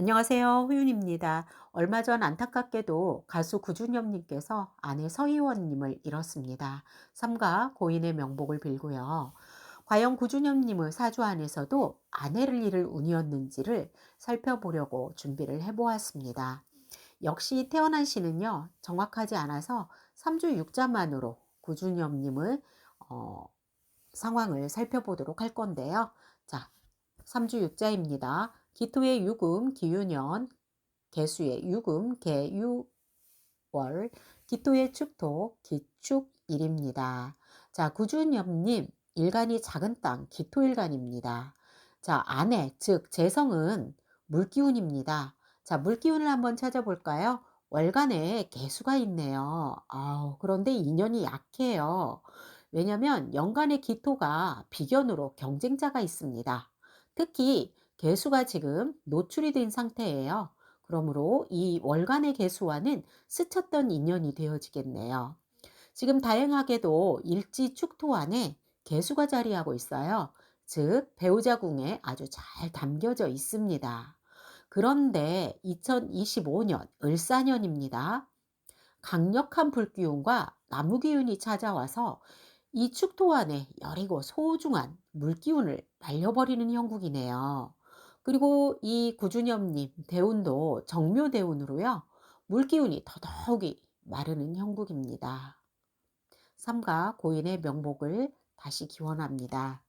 안녕하세요. 후윤입니다. 얼마 전 안타깝게도 가수 구준엽님께서 아내 서희원님을 잃었습니다. 삼가 고인의 명복을 빌고요. 과연 구준엽님의 사주 안에서도 아내를 잃을 운이었는지를 살펴보려고 준비를 해보았습니다. 역시 태어난 시는요, 정확하지 않아서 3주 6자만으로 구준엽님의 어, 상황을 살펴보도록 할 건데요. 자, 3주 6자입니다. 기토의 유금 기유년, 개수의 유금 개유월, 기토의 축토 기축일입니다. 자, 구준엽님 일간이 작은 땅 기토일간입니다. 자, 아내 즉 재성은 물기운입니다. 자, 물기운을 한번 찾아볼까요? 월간에 개수가 있네요. 아, 그런데 인연이 약해요. 왜냐면 연간의 기토가 비견으로 경쟁자가 있습니다. 특히 개수가 지금 노출이 된 상태예요. 그러므로 이 월간의 개수와는 스쳤던 인연이 되어지겠네요. 지금 다행하게도 일지 축토 안에 개수가 자리하고 있어요. 즉 배우자 궁에 아주 잘 담겨져 있습니다. 그런데 2025년 을사년입니다. 강력한 불기운과 나무기운이 찾아와서 이 축토 안에 여리고 소중한 물기운을 말려버리는 형국이네요. 그리고 이 구준엽님 대운도 정묘대운으로요. 물기운이 더더욱이 마르는 형국입니다. 삼가 고인의 명복을 다시 기원합니다.